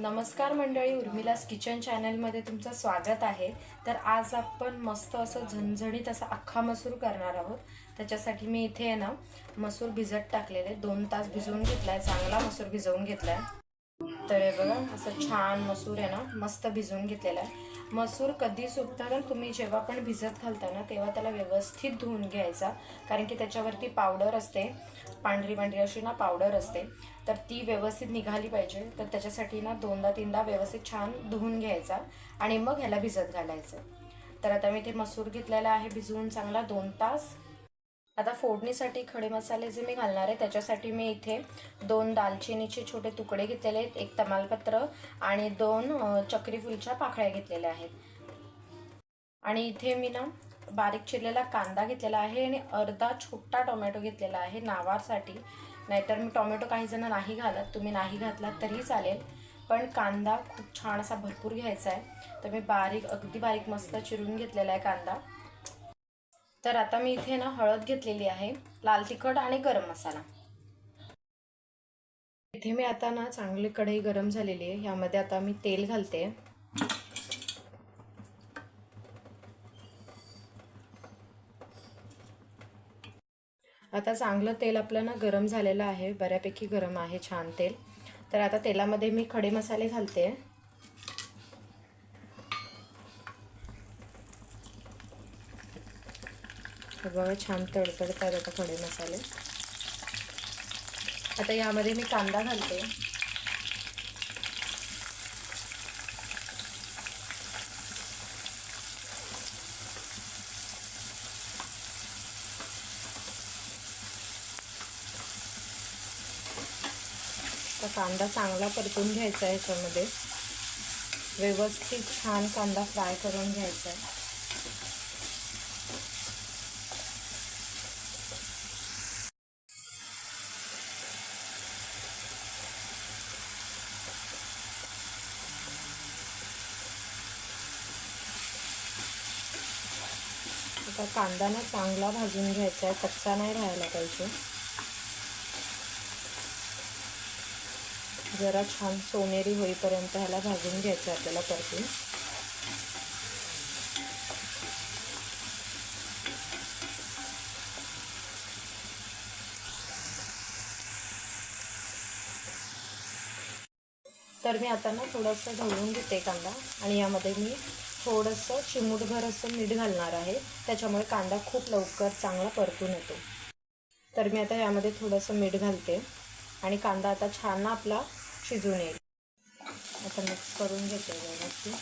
नमस्कार मंडळी उर्मिलास किचन चॅनलमध्ये तुमचं स्वागत आहे. तर आज आपण मस्त असं झणझणीत असा अख्खा मसूर करणार आहोत. त्याच्यासाठी मी इथे आहे ना मसूर भिजत टाकलेले. दोन तास भिजवून घेतलाय चांगला मसूर भिजवून घेतलाय. तर हे बघा असं छान मसूर आहे ना मस्त भिजवून घेतलेला आहे. मसूर कधी सुकतं तर तुम्ही जेव्हा पण भिजत घालता ना तेव्हा त्याला व्यवस्थित धुवून घ्यायचा. कारण की त्याच्यावरती पावडर असते. पांढरी पांढरी अशी ना पावडर असते. तर ती व्यवस्थित निघाली पाहिजे. तर त्याच्यासाठी ना दोनदा तीनदा व्यवस्थित छान धुवून घ्यायचा आणि मग ह्याला भिजत घालायचं. तर आता मी ते मसूर घेतलेला आहे भिजवून चांगला दोन तास आता फोडणीसाठी खडे मसाले जे मी घालणार आहे त्याच्यासाठी मी इथे दोन दालचिनीचे छोटे तुकडे घेतलेले आहेत एक तमालपत्र आणि दोन चक्रीफुलच्या पाखळ्या पाकळ्या घेतलेल्या आहेत. आणि इथे मी ना बारीक चिरलेला कांदा घेतलेला आहे आणि अर्धा छोटा टोमॅटो घेतलेला आहे नावासाठी. नाहीतर मी टोमॅटो काही जण नाही घालत तुम्ही नाही घातलात तरी चालेल. पण कांदा खूप छान असा भरपूर घ्यायचा आहे. तर मी बारीक अगदी बारीक मस्त चिरून घेतलेला आहे कांदा. तर आता मी इथे ना हळद घेतलेली आहे लाल तिखट आणि गरम मसाला. इथे मी आता ना चांगली कढई गरम झालेली आहे ह्यामध्ये आता मी तेल घालते. आता चांगलं तेल आपलं ना गरम झालेलं आहे बऱ्यापैकी गरम आहे छान तेल. तर आता तेलामध्ये मी खडे मसाले घालते. बघा छान तडतडतात आता खडे मसाले. आता यामध्ये मी कांदा घालते. कांदा चांगला परतून घ्यायचा आहे याच्यामध्ये. व्यवस्थित छान कांदा फ्राय करून घ्यायचा आहे. आता कांदा ना चांगला भाजून घ्यायचा आहे. कच्चा नाही राहायला पाहिजे. जरा छान सोनेरी होईपर्यंत ह्याला भाजून घ्यायचं आहे आपल्याला परतून. तर मी आता ना थोडंसं ढवळून घेते कांदा आणि यामध्ये मी थोडंसं चिमूटभर असं मीठ घालणार आहे. त्याच्यामुळे कांदा खूप लवकर चांगला परतून येतो. तर मी आता यामध्ये थोडंसं मीठ घालते. आणि कांदा आता छान आपला शिजून येईल. आता मिक्स करून घेते व्यवस्थित.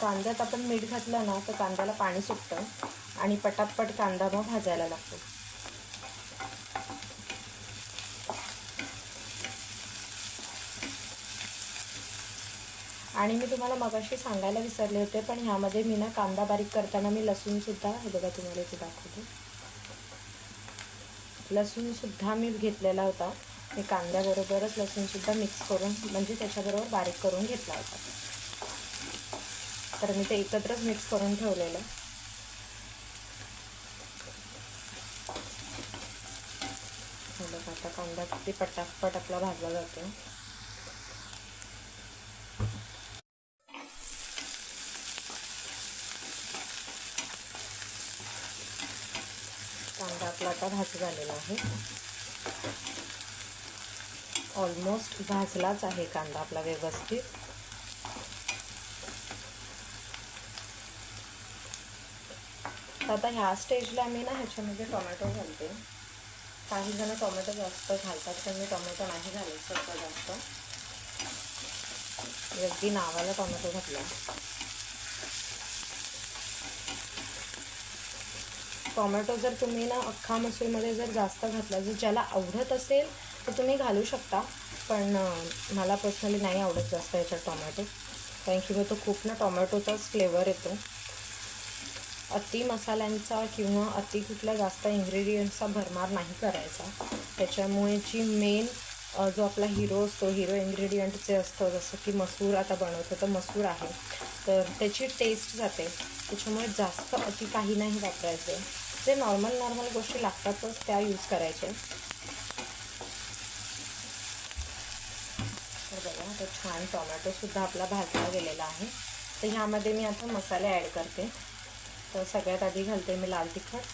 कांद्यात आपण मीठ घातलं ना तर कांद्याला पाणी सुटतं. आणि पटापट कांदा मग भाजायला लागतो. आणि मी तुम्हाला मगाशी सांगायला विसरले होते पण ह्यामध्ये मी ना कांदा बारीक करताना मी लसूणसुद्धा हे बघा तुम्हाला इथे दाखवते. लसूणसुद्धा मी घेतलेला होता. मी कांद्याबरोबरच लसूणसुद्धा मिक्स करून म्हणजे त्याच्याबरोबर बारीक करून घेतला होता. तर मी ते एकत्रच मिक्स करून ठेवलेलं. बघा आता कांदा किती पटापट आपला भाजला जातो कांदा आपला आता भाज झालेला आहे. ऑलमोस्ट भाजलाच आहे कांदा आपला व्यवस्थित. तर आता ह्या स्टेजला मी ना ह्याच्यामध्ये टोमॅटो घालते. काही जण टोमॅटो जास्त घालतात पण मी टोमॅटो नाही घालत सगळं जास्त. अगदी नावाला टोमॅटो घातला. टोमॅटो जर तुम्ही ना अख्खा मसूरमध्ये जर जास्त घातला जर ज्याला आवडत असेल तर तुम्ही घालू शकता. पण मला पर्सनली नाही आवडत जास्त याच्यात टोमॅटो. कारण की मग तो खूप ना टोमॅटोचाच फ्लेवर येतो. अति मसाल्यांचा किंवा अति कुठल्या जास्त इन्ग्रेडियंट्सचा भरमार नाही करायचा. त्याच्यामुळे जी मेन जो आपला हिरो असतो हिरो इन्ग्रेडियंट जे असतं जसं की मसूर आता बनवतो तर मसूर आहे. तर त्याची टेस्ट जाते. त्याच्यामुळे जास्त अति काही नाही वापरायचं. जे नॉर्मल नॉर्मल गोष्टी लागतातच त्या यूज करायच्या तर बघा तर छान टोमॅटोसुद्धा आपला भाजला गेलेला आहे. तर ह्यामध्ये मी आता मसाले ॲड करते. तर सगळ्यात आधी घालते मी लाल तिखट.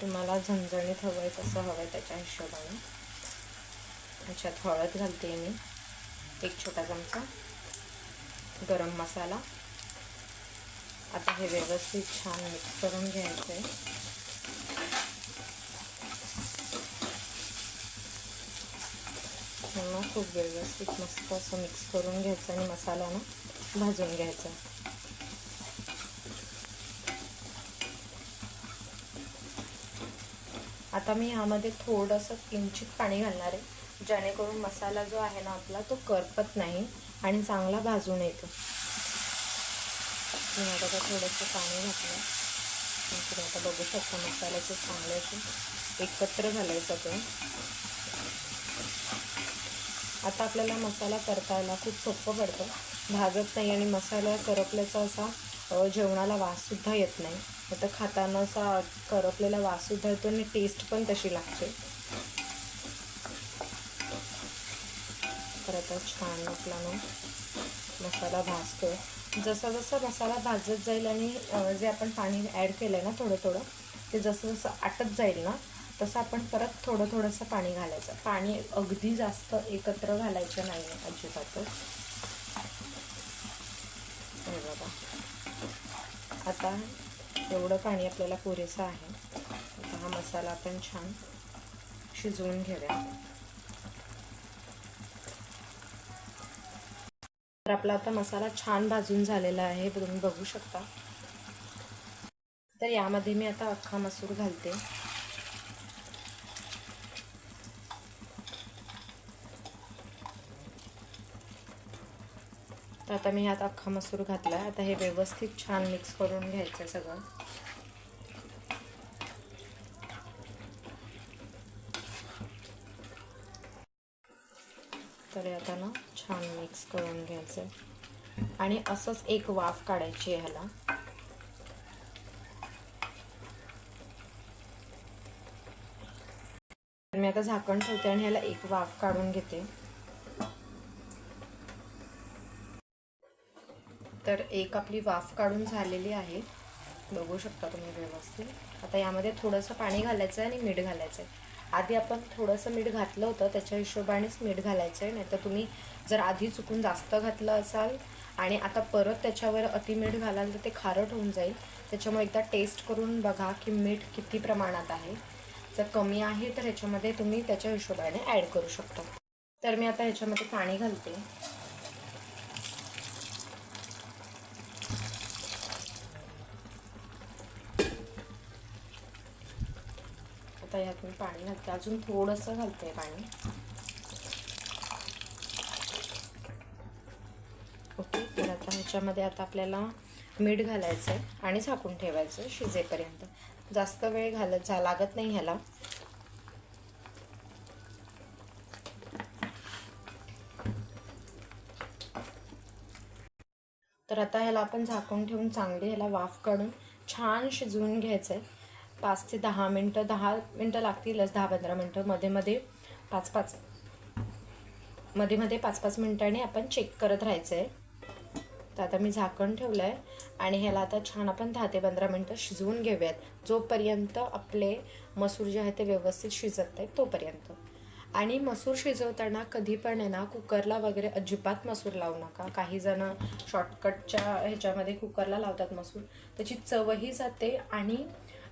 तुम्हाला झणझणीत हवं आहे कसं हवं आहे त्याच्या हिशोबाने. अच्छा हळद घालते मी. एक छोटा चमचा. गरम मसाला. आता हे व्यवस्थित छान मिक्स करून घ्यायचं आहे पुन्हा खूप व्यवस्थित मस्त असं मिक्स करून घ्यायचं आणि मसाला ना भाजून घ्यायचा. आता मी ह्यामध्ये थोडंसं किंचित पाणी घालणार आहे. जेणेकरून मसाला जो आहे ना आपला तो करपत नाही. आणि चांगला भाजून येतो. मी आता थोडंसं पाणी घातलं. तुम्ही आता बघू शकता मसाल्याचं चांगलं असे एकत्र घालायचं सगळं. आता आपल्याला मसाला करतायला खूप सोपं पडतं. भाजत नाही आणि मसाला करपल्याचा असा जेवणाला वाससुद्धा येत नाही. आता खाताना असा करपलेला वाससुद्धा येतो आणि टेस्ट पण तशी लागते. तर छान आपला ना. मसाला भाजतो जसा जसा मसाला भाजत जाईल आणि जे आपण पाणी ॲड केलं आहे ना थोडं थोडं ते जसं जसं आटत जाईल ना तसं आपण परत थोडं थोडंसं पाणी घालायचं. पाणी अगदी जास्त एकत्र घालायचं नाही आहे अजिबातच हे बघा. आता एवढं पाणी आपल्याला पुरेसं आहे. आता हा मसाला आपण छान शिजवून घेऊया. तर आपला आता मसाला छान भाजून झालेला आहे तुम्ही बघू शकता. तर यामध्ये मी आता अख्खा मसूर घालते. तर आता मी ह्यात अख्खा मसूर घातला आहे आता हे व्यवस्थित छान मिक्स करून घ्यायचं सगळं. तर आता ना छान मिक्स करून घ्यायचं. आणि असंच एक वाफ काढायची आहे ह्याला. मी आता झाकण ठेवते आणि ह्याला एक वाफ काढून घेते. तर एक आपली वाफ काढून झालेली आहे. बघू शकता तुम्ही व्यवस्थित. आता यामध्ये थोडंसं पाणी घालायचं आहे आणि मीठ घालायचं आहे. आधी आपण थोडंसं मीठ घातलं होतं त्याच्या हिशोबानेच मीठ घालायचं आहे नाही तर तुम्ही जर आधी चुकून जास्त घातलं असाल आणि आता परत त्याच्यावर अति मीठ घालाल तर ते खारट होऊन जाईल. त्याच्यामुळे एकदा टेस्ट करून बघा की मीठ किती प्रमाणात आहे. जर कमी आहे तर ह्याच्यामध्ये तुम्ही त्याच्या हिशोबाने ॲड करू शकता. तर मी आता ह्याच्यामध्ये पाणी घालते. आता यात मी पाणी घालते. अजून थोडंसं घालते पाणी. ओके तर आता ह्याच्यामध्ये आता आपल्याला मीठ घालायचं आहे आणि झाकून ठेवायचं शिजेपर्यंत. जास्त वेळ घालत जा लागत नाही ह्याला. तर आता ह्याला आपण झाकून ठेवून चांगली ह्याला वाफ काढून छान शिजवून घ्यायचं आहे पाच ते दहा मिनटं दहा मिनटं लागतीलच दहा पंधरा मिनटं. मध्ये मध्ये पाच पाच मध्ये मध्ये पाच पाच मिनटांनी आपण चेक करत राहायचं आहे तर आता मी झाकण ठेवलं आहे आणि ह्याला आता छान आपण दहा ते पंधरा मिनटं शिजवून घेऊयात. जोपर्यंत आपले मसूर जे आहे ते व्यवस्थित शिजत आहेत तोपर्यंत. आणि मसूर शिजवताना कधी पण आहे ना कुकरला वगैरे अजिबात मसूर लावू नका. काही जण शॉर्टकटच्या ह्याच्यामध्ये कुकरला लावतात मसूर. त्याची चवही जाते आणि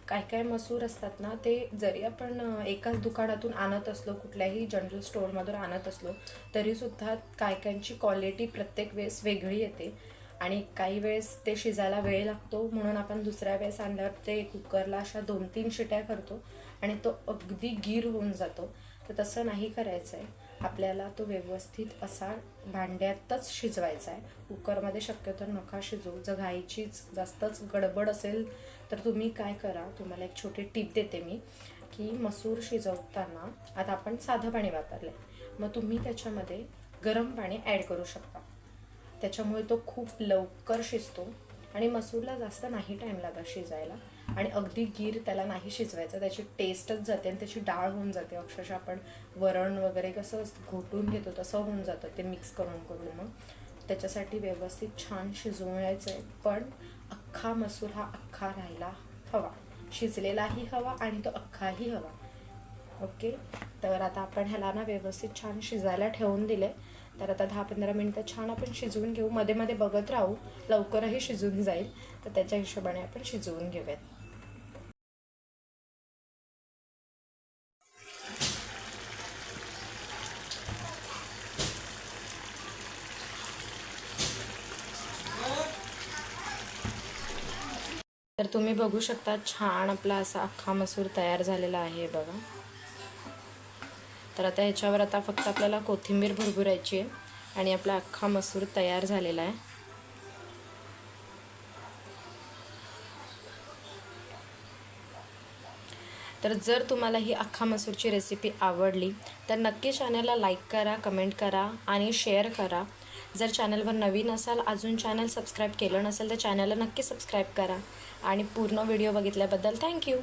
काय काय मसूर असतात ना ते जरी आपण एकाच दुकानातून आणत असलो कुठल्याही जनरल स्टोअरमधून आणत असलो तरीसुद्धा काय कायची क्वालिटी प्रत्येक वेळेस वेगळी येते. आणि काही वेळेस ते शिजायला वेळ लागतो म्हणून आपण दुसऱ्या वेळेस आणल्यावर ते कुकरला अशा दोन तीन शिट्या करतो आणि तो अगदी गीर होऊन जातो. तर तसं नाही करायचं आहे आपल्याला तो व्यवस्थित असा भांड्यातच शिजवायचा आहे. कुकरमध्ये शक्यतो नका शिजवू. जर घाईचीच जास्तच गडबड असेल तर तुम्ही काय करा तुम्हाला एक छोटी टीप देते मी की मसूर शिजवताना आता आपण साधं पाणी वापरलं आहे मग तुम्ही त्याच्यामध्ये गरम पाणी ॲड करू शकता. त्याच्यामुळे तो खूप लवकर शिजतो आणि मसूरला जास्त नाही टाईम लागत शिजायला. आणि अगदी गीर त्याला नाही शिजवायचं त्याची टेस्टच जाते आणि त्याची डाळ होऊन जाते. अक्षरशः आपण वरण वगैरे कसं घोटून घेतो तसं होऊन जातं ते मिक्स करून करून मग. त्याच्यासाठी व्यवस्थित छान शिजवायचं आहे पण अख्खा मसूर हा अख्खा राहायला हवा. शिजलेलाही हवा आणि तो अख्खाही हवा. ओके तर आता आपण ह्याला ना व्यवस्थित छान शिजायला ठेवून दिले तर आता दहा पंधरा मिनटं छान आपण शिजवून घेऊ. मध्ये मध्ये बघत राहू. लवकरही शिजून जाईल. तर त्याच्या हिशोबाने आपण शिजवून घेऊयात. तर तुम्ही बघू शकता छान आपला असा अख्खा मसूर तयार झालेला आहे बघा. तर आता ह्याच्यावर आता फक्त आपल्याला कोथिंबीर भरभुरायची आहे आणि आपला अख्खा मसूर तयार झालेला आहे. तर जर तुम्हाला ही अख्खा मसूरची रेसिपी आवडली तर नक्की चॅनलला लाईक करा कमेंट करा आणि शेअर करा. जर चॅनलवर नवीन असाल अजून चॅनल सबस्क्राईब केलं नसेल तर चॅनलला नक्की सबस्क्राईब करा. आणि पूर्ण व्हिडिओ बघितल्याबद्दल थँक्यू.